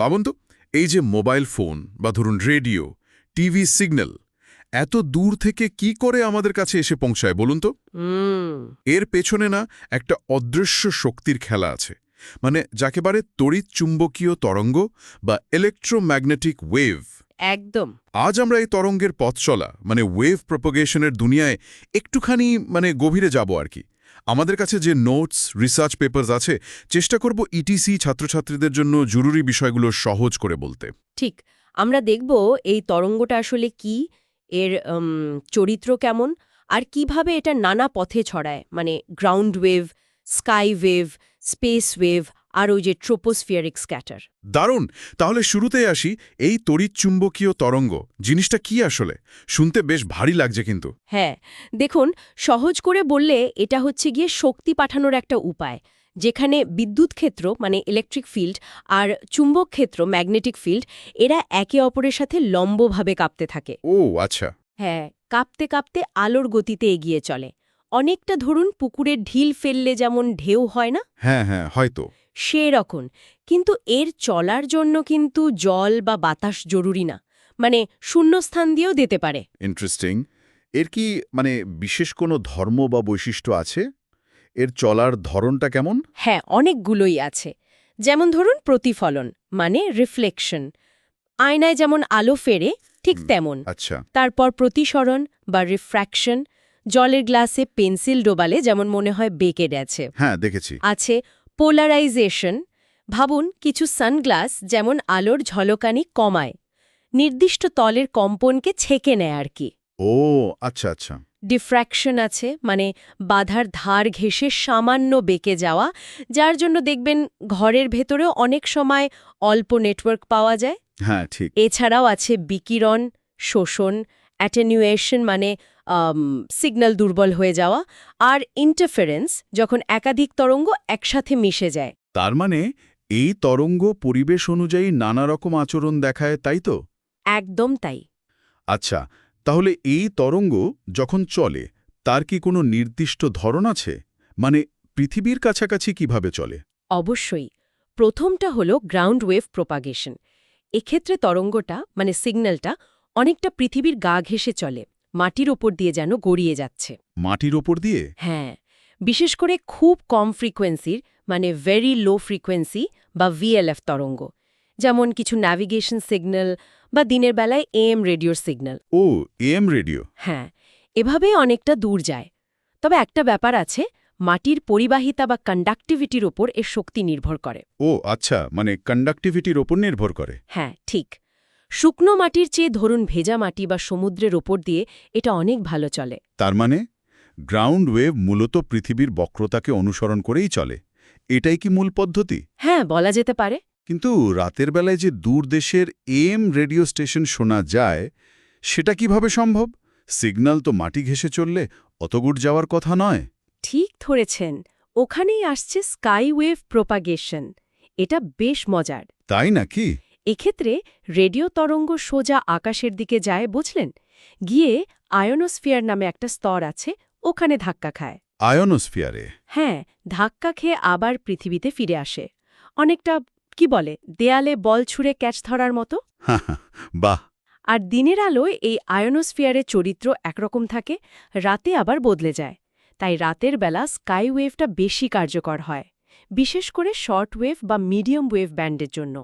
ভাবুন তো এই যে মোবাইল ফোন বা ধরুন রেডিও টিভি সিগন্যাল এত দূর থেকে কি করে আমাদের কাছে এসে পৌঁছায় বলুন তো? এর পেছনে না একটা অদৃশ্য শক্তির খেলা আছে। মানে যাকে যাকেবারে তড়িৎ চুম্বকীয় তরঙ্গ বা ইলেকট্রোম্যাগনেটিক ওয়েভ একদম। আজ আমরা এই তরঙ্গের পথ চলা মানে ওয়েভ প্রপোগেশনের দুনিয়ায় একটুখানি মানে গভীরে যাব আর কি। আমাদের কাছে যে নোটস রিসার্চ পেপার্স আছে, চেষ্টা করব ইটিসি ছাত্রছাত্রীদের জন্য জরুরি বিষয়গুলো সহজ করে বলতে। ঠিক, আমরা দেখব এই তরঙ্গটা আসলে কি, এর চরিত্র কেমন, আর কীভাবে এটা নানা পথে ছড়ায় মানে ground wave sky wave space wave আর ওই যে ট্রোপোস্ফিয়ারিক স্ক্যাটার। দারুণ! তাহলে শুরুতেই আসি এই তড়িৎ চুম্বকীয় তরঙ্গ। জিনিসটা কি আসলে? শুনতে বেশ ভারী লাগছে কিন্তু। হ্যাঁ দেখুন সহজ করে বললে এটা হচ্ছে গিয়ে শক্তি পাঠানোর একটা উপায় যেখানে বিদ্যুৎ ক্ষেত্র মানে ইলেকট্রিক ফিল্ড আর চুম্বক ক্ষেত্র ম্যাগনেটিক ফিল্ড এরা একে অপরের সাথে লম্বভাবে কাঁপতে থাকে। ও আচ্ছা। হ্যাঁ কাঁপতে কাঁপতে আলোর গতিতে এগিয়ে চলে। অনেকটা ধরুন পুকুরে ঢিল ফেললে যেমন ঢেউ হয় না? হ্যাঁ হ্যাঁ হয়তো। সেরকম। কিন্তু এর চলার জন্য কিন্তু জল বা বাতাস জরুরি না। মানে শূন্যস্থান দিয়েও দিতে পারে। ইন্টারেস্টিং এর কি মানে বিশেষ কোনো ধর্ম বা বৈশিষ্ট্য আছে? এর চলার ধরনটা কেমন? হ্যাঁ অনেকগুলোই আছে। যেমন ধরুন প্রতিফলন মানে রিফ্লেকশন আয়নায় যেমন আলো ফেরে ঠিক তেমন। আচ্ছা। তারপর প্রতিসরণ বা রিফ্র্যাকশন জলের গ্লাসে পেন্সিল ডোবালে যেমন মনে হয় বেঁকে গেছে। হ্যাঁ দেখেছি। আছে পোলারাইজেশন ভাবুন কিছু সানগ্লাস যেমন আলোর ঝলকানি কমায় নির্দিষ্ট তলের কম্পনকে ছেকে নেয় আর কি। ও আচ্ছা আচ্ছা। ডিফ্র্যাকশন আছে মানে বাধার ধার ঘেঁষে সামান্য বেঁকে যাওয়া যার জন্য দেখবেন ঘরের ভেতরেও অনেক সময় অল্প নেটওয়ার্ক পাওয়া যায়। হ্যাঁ ঠিক। এছাড়াও আছে বিকিরণ শোষণ অ্যাটেনিউয়েশন মানে সিগন্যাল দুর্বল হয়ে যাওয়া আর ইন্টারফেরেন্স যখন একাধিক তরঙ্গ একসাথে মিশে যায়। তার মানে এই তরঙ্গ পরিবেশ অনুযায়ী নানা রকম আচরণ দেখায় তাই তো? একদম তাই। আচ্ছা তাহলে এই তরঙ্গ যখন চলে তার কি কোনো নির্দিষ্ট ধরন আছে? মানে পৃথিবীর কাছাকাছি কীভাবে চলে? অবশ্যই। প্রথমটা হলো গ্রাউন্ড ওয়েভ প্রোপাগেশন এক্ষেত্রে তরঙ্গটা মানে সিগন্যালটা অনেকটা পৃথিবীর গা ঘেঁষে চলে। মাটির ওপর দিয়ে যেন গড়িয়ে যাচ্ছে। মাটির ওপর দিয়ে? হ্যাঁ বিশেষ করে খুব কম ফ্রিকোয়েন্সির মানে ভেরি লো ফ্রিকোয়েন্সি বা ভিএলএফ তরঙ্গ যেমন কিছু ন্যাভিগেশন সিগন্যাল বা দিনের বেলায় এএম রেডিওর সিগন্যাল ও এম রেডিও হ্যাঁ এভাবেই অনেকটা দূর যায়। তবে একটা ব্যাপার আছে মাটির পরিবাহিতা বা কন্ডাক্টিভিটির ওপর এর শক্তি নির্ভর করে। ও আচ্ছা মানে কন্ডাক্টিভিটির ওপর নির্ভর করে। হ্যাঁ ঠিক। শুকনো মাটির চেয়ে ধরুন ভেজা মাটি বা সমুদ্রের ওপর দিয়ে এটা অনেক ভালো চলে। তার মানে গ্রাউন্ড ওয়েভ মূলত পৃথিবীর বক্রতাকে অনুসরণ করেই চলে। এটাই কি মূল পদ্ধতি? হ্যাঁ বলা যেতে পারে। কিন্তু রাতের বেলায় যে দূর দেশের এম রেডিও স্টেশন শোনা যায় সেটা কীভাবে সম্ভব? সিগন্যাল তো মাটি ঘেঁষে চললে অতগুট যাওয়ার কথা নয়। ঠিক ধরেছেন। ওখানেই আসছে স্কাই ওয়েভ প্রোপাগেশন। এটা বেশ মজার। তাই নাকি? এক্ষেত্রে রেডিও তরঙ্গ সোজা আকাশের দিকে যায় বুঝলেন? গিয়ে আয়োনোস্ফিয়ার নামে একটা স্তর আছে ওখানে ধাক্কা খায়। আয়নোস্ফিয়ারে? হ্যাঁ ধাক্কা খেয়ে আবার পৃথিবীতে ফিরে আসে। অনেকটা কি বলে দেয়ালে বল ছুঁড়ে ক্যাচ ধরার মতো? বাহ! আর দিনের আলোয় এই আয়োনোস্ফিয়ারের চরিত্র একরকম থাকে রাতে আবার বদলে যায়। তাই রাতের বেলা স্কাই ওয়েভটা বেশি কার্যকর হয় বিশেষ করে শর্ট ওয়েভ বা মিডিয়াম ওয়েভ ব্যান্ডের জন্য।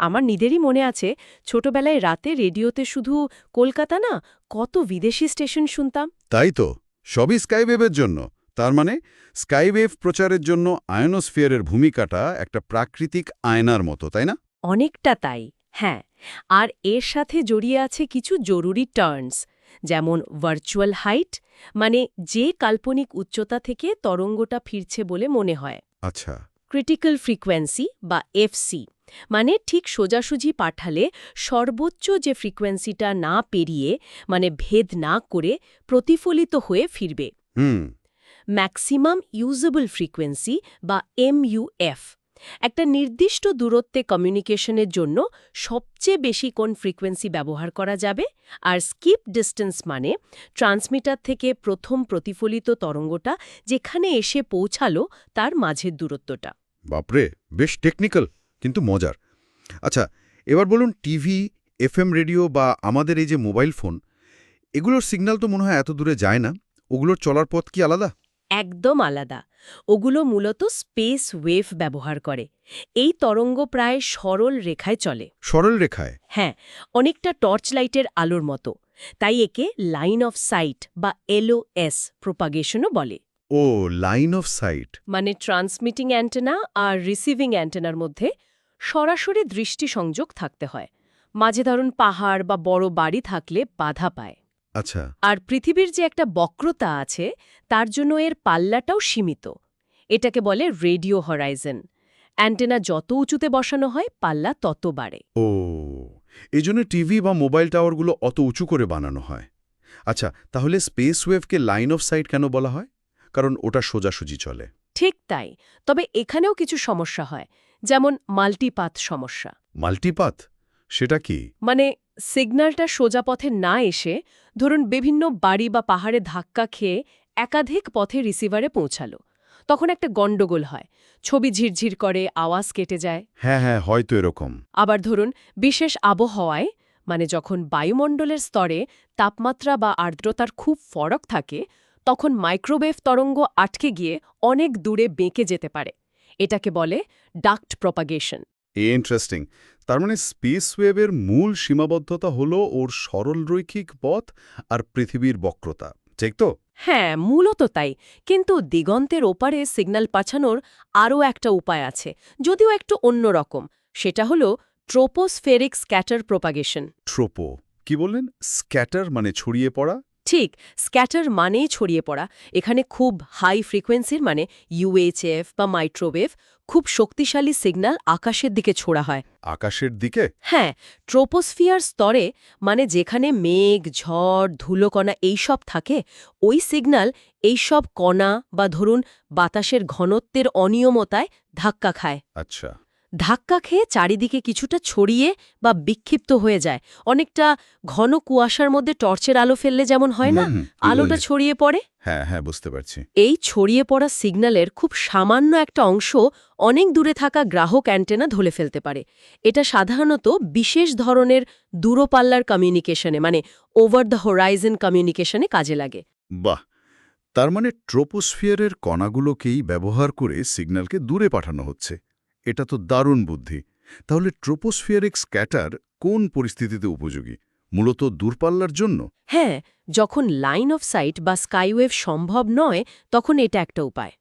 আমার নিজেরই মনে আছে ছোটবেলায় রাতে রেডিওতে শুধু কলকাতা না কত বিদেশি স্টেশন শুনতাম। তাই তো সবই স্কাইওয়েভের জন্য। তার মানে স্কাইওয়েভ প্রচারের জন্য আয়নোস্ফিয়ারের ভূমিকাটা একটা প্রাকৃতিক আয়নার মতো তাই না? অনেকটা তাই হ্যাঁ। আর এর সাথে জড়িয়ে আছে কিছু জরুরি টার্নস যেমন ভার্চুয়াল হাইট মানে যে কাল্পনিক উচ্চতা থেকে তরঙ্গটা ফিরছে বলে মনে হয়। আচ্ছা। ক্রিটিক্যাল ফ্রিকোয়েন্সি বা এফসি। মানে ঠিক সোজাসুজি পাঠালে সর্বোচ্চ যে ফ্রিকোয়েন্সিটা না পেরিয়ে মানে ভেদ না করে প্রতিফলিত হয়ে ফিরবে। হুম। ম্যাক্সিমাম ইউজেবল ফ্রিকোয়েন্সি বা এমইউএফ একটা নির্দিষ্ট দূরত্বে কমিউনিকেশনের জন্য সবচেয়ে বেশি কোন ফ্রিকোয়েন্সি ব্যবহার করা যাবে? আর স্কিপ ডিস্টেন্স মানে ট্রান্সমিটার থেকে প্রথম প্রতিফলিত তরঙ্গটা যেখানে এসে পৌঁছালো তার মাঝের দূরত্বটা। বাপরে বেশ টেকনিক্যাল। কিন্তু মজার। আচ্ছা এবার বলুন টিভি এফএম রেডিও বা আমাদের এই যে মোবাইল ফোন এগুলোর সিগন্যাল তো মনে হয় এত দূরে যায় না। ওগুলোর চলার পথ কি আলাদা? একদম আলাদা। ওগুলো মূলত স্পেস ওয়েভ ব্যবহার করে। এই তরঙ্গ প্রায় সরল রেখায় চলে। সরল রেখায়? হ্যাঁ অনেকটা টর্চ লাইটের আলোর মতো। তাই একে লাইন অফ সাইট বা এলওএস প্রোপাগেশনও বলে। ও লাইন অফ সাইট। মানে ট্রান্সমিটিং অ্যান্টেনা আর রিসিভিং অ্যান্টেনার মধ্যে সরাসরি দৃষ্টি সংযোগ থাকতে হয়। মাঝে ধরুন পাহাড় বা বড় বাড়ি থাকলে বাধা পায়। আচ্ছা। আর পৃথিবীর যে একটা বক্রতা আছে তার জন্য এর পাল্লাটাও সীমিত। এটাকে বলে রেডিও হরাইজন। অ্যান্টেনা যত উঁচুতে বসানো হয় পাল্লা তত বাড়ে। ও এই জন্য টিভি বা মোবাইল টাওয়ারগুলো অত উঁচু করে বানানো হয়। আচ্ছা তাহলে স্পেস ওয়েভকে লাইন অফ সাইট কেন বলা হয়? কারণ ওটা সোজাসুজি চলে। ঠিক তাই। তবে এখানেও কিছু সমস্যা হয়। যেমন মাল্টিপাথ সমস্যা। মাল্টিপাথ? সেটা কি? মানে সিগন্যালটা সোজা পথে না এসে ধরুন বিভিন্ন বাড়ি বা পাহাড়ে ধাক্কা খেয়ে একাধিক পথে রিসিভারে পৌঁছালো। তখন একটা গণ্ডগোল হয়। ছবি ঝিরঝির করে আওয়াজ কেটে যায়। হ্যাঁ হ্যাঁ হয়তো এরকম। আবার ধরুন বিশেষ আবহাওয়ায় মানে যখন বায়ুমণ্ডলের স্তরে তাপমাত্রা বা আর্দ্রতার খুব ফরক থাকে তখন মাইক্রোওয়েভ তরঙ্গ আটকে গিয়ে অনেক দূরে বেঁকে যেতে পারে। এটাকে বলে ডাক্ট প্রপাগেশন। এ ইন্টারেস্টিং। তার মানে স্পেস ওয়েভের মূল সীমাবদ্ধতা হলো ওর সরল রৈখিক পথ আর পৃথিবীর বক্রতা। ঠিক তো? হ্যাঁ মূলত তাই। কিন্তু দিগন্তের ওপারে সিগন্যাল পাঠানোর আরও একটা উপায় আছে যদিও একটু অন্যরকম সেটা হল ট্রোপোস্ফেরিক স্ক্যাটার প্রোপাগেশন। ট্রোপো। কি বললেন? স্ক্যাটার মানে ছড়িয়ে পড়া? ঠিক স্ক্যাটার মানেই ছড়িয়ে পড়া। এখানে খুব হাই ফ্রিকোয়েন্সির মানে ইউএইচএফ বা মাইক্রোওয়েভ খুব শক্তিশালী সিগন্যাল আকাশের দিকে ছোড়া হয়। আকাশের দিকে? হ্যাঁ ট্রোপোস্ফিয়ার স্তরে মানে যেখানে মেঘ ঝড় ধুলোকণা এইসব থাকে ওই সিগন্যাল এইসব কণা বা ধরুন বাতাসের ঘনত্বের অনিয়মতায় ধাক্কা খায়। আচ্ছা। ধাক্কা খেয়ে চারিদিকে কিছুটা ছড়িয়ে বা বিক্ষিপ্ত হয়ে যায়। অনেকটা ঘন কুয়াশার মধ্যে টর্চের আলো ফেললে যেমন হয় না? আলোটা ছড়িয়ে পড়ে? হ্যাঁ হ্যাঁ বুঝতে পারছি। এই ছড়িয়ে পড়া সিগন্যালের খুব সামান্য একটা অংশ অনেক দূরে থাকা গ্রাহক অ্যান্টেনা ধরে ফেলতে পারে। এটা সাধারণত বিশেষ ধরনের দূরপাল্লার কমিউনিকেশনে মানে ওভার দ্য হোরাইজন কমিউনিকেশনে কাজে লাগে। বাহ! তার মানে ট্রোপোস্ফিয়ারের কণাগুলোকেই ব্যবহার করে সিগন্যালকে দূরে পাঠানো হচ্ছে। এটা তো দারুণ বুদ্ধি। তাহলে ট্রোপোস্ফিয়ারিক স্ক্যাটার কোন পরিস্থিতিতে উপযোগী? মূলত দূরপাল্লার জন্য? হ্যাঁ যখন লাইন অফ সাইট বা স্কাইওয়েভ সম্ভব নয় তখন এটা একটা উপায়।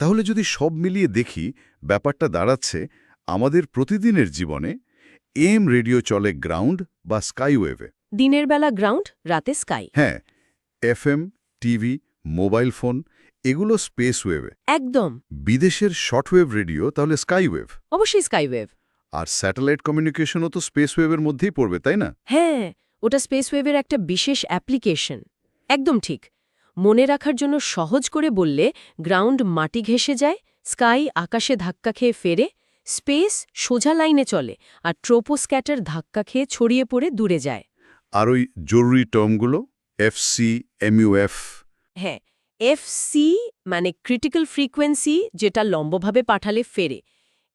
তাহলে যদি সব মিলিয়ে দেখি ব্যাপারটা দাঁড়াচ্ছে আমাদের প্রতিদিনের জীবনে এম রেডিও চলে গ্রাউন্ড বা স্কাইওয়েভে। দিনের বেলা গ্রাউন্ড রাতে স্কাই। হ্যাঁ এফএম টিভি মোবাইল ফোন এগুলো স্পেস ওয়েভে। একদম। বিদেশের শর্টওয়েভ রেডিও তাহলে স্কাইওয়েভ অবশ্যই স্কাইওয়েভ আর স্যাটেলাইট কমিউনিকেশনও তো স্পেস ওয়েভের মধ্যেই পড়বে তাই না? হ্যাঁ ওটা স্পেস ওয়েভের একটা বিশেষ অ্যাপ্লিকেশন। একদম ঠিক। মনে রাখার জন্য সহজ করে বললে গ্রাউন্ড মাটি ঘেঁষে যায় স্কাই আকাশে ধাক্কা খেয়ে ফেরে স্পেস সোজা লাইনে চলে আর ট্রোপোস্ক্যাটার ধাক্কা খেয়ে ছড়িয়ে পড়ে দূরে যায়। আর ওই জরুরি টার্মগুলো এফসি এমইউএফ হ্যাঁ এফসি মানে ক্রিটিক্যাল ফ্রিকোয়েন্সি যেটা লম্বভাবে পাঠালে ফেরে।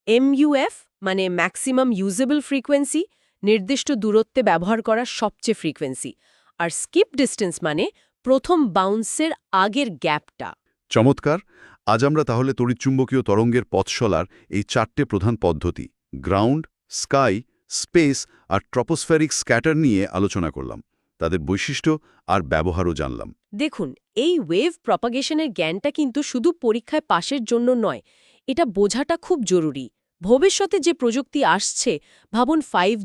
এমইউএফ মানে ম্যাক্সিমাম ইউজেবল ফ্রিকোয়েন্সি নির্দিষ্ট দূরত্বে ব্যবহার করা সবচেয়ে ফ্রিকোয়েন্সি আর স্কিপ ডিস্টেন্স মানে প্রথম বাউন্সের আগের গ্যাপটা চমৎকার! আজ আমরা তাহলে তড়িৎচুম্বকীয় তরঙ্গের পথসলার এই চারটে প্রধান পদ্ধতি গ্রাউন্ড স্কাই স্পেস আর ট্রপোস্ফেরিক স্ক্যাটার নিয়ে আলোচনা করলাম। তাদের বৈশিষ্ট্য আর ব্যবহারও জানলাম। দেখুন এই ওয়েভ প্রপাগেশনের জ্ঞানটা কিন্তু শুধু পরীক্ষায় পাশের জন্য নয় এটা বোঝাটা খুব জরুরি। ভবিষ্যতে যে প্রযুক্তি আসছে ভাবুন ফাইভ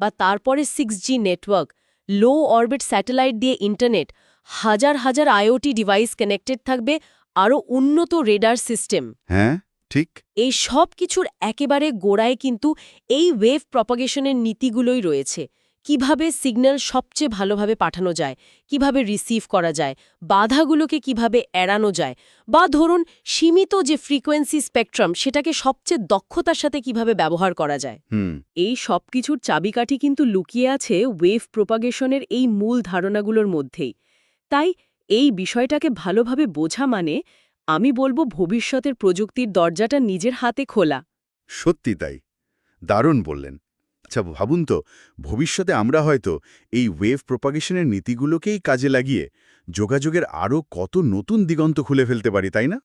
বা তারপরে six G network low orbit satellite দিয়ে ইন্টারনেট হাজার হাজার আইওটি ডিভাইস কানেক্টেড থাকবে আরও উন্নত রেডার সিস্টেম হ্যাঁ ঠিক। এই সব কিছুর একেবারে গোড়ায় কিন্তু এই ওয়েভ প্রপাগেশনের নীতিগুলোই রয়েছে। কীভাবে সিগন্যাল সবচেয়ে ভালোভাবে পাঠানো যায় কীভাবে রিসিভ করা যায় বাধাগুলোকে কীভাবে এড়ানো যায় বা ধরুন সীমিত যে ফ্রিকোয়েন্সি স্পেকট্রাম সেটাকে সবচেয়ে দক্ষতার সাথে কীভাবে ব্যবহার করা যায়। হুম। এই সব কিছুর চাবিকাঠি কিন্তু লুকিয়ে আছে ওয়েভ প্রোপাগেশনের এই মূল ধারণাগুলোর মধ্যেই। তাই এই বিষয়টাকে ভালোভাবে বোঝা মানে আমি বলব ভবিষ্যতের প্রযুক্তির দরজাটা নিজের হাতে খোলা। সত্যি তাই। দারুণ বললেন। আচ্ছা ভাবুন তো, ভবিষ্যতে আমরা হয়তো এই ওয়েভ প্রপাগেশনের নীতিগুলোকেই কাজে লাগিয়ে যোগাযোগের আরও কত নতুন দিগন্ত খুলে ফেলতে পারি, তাই না?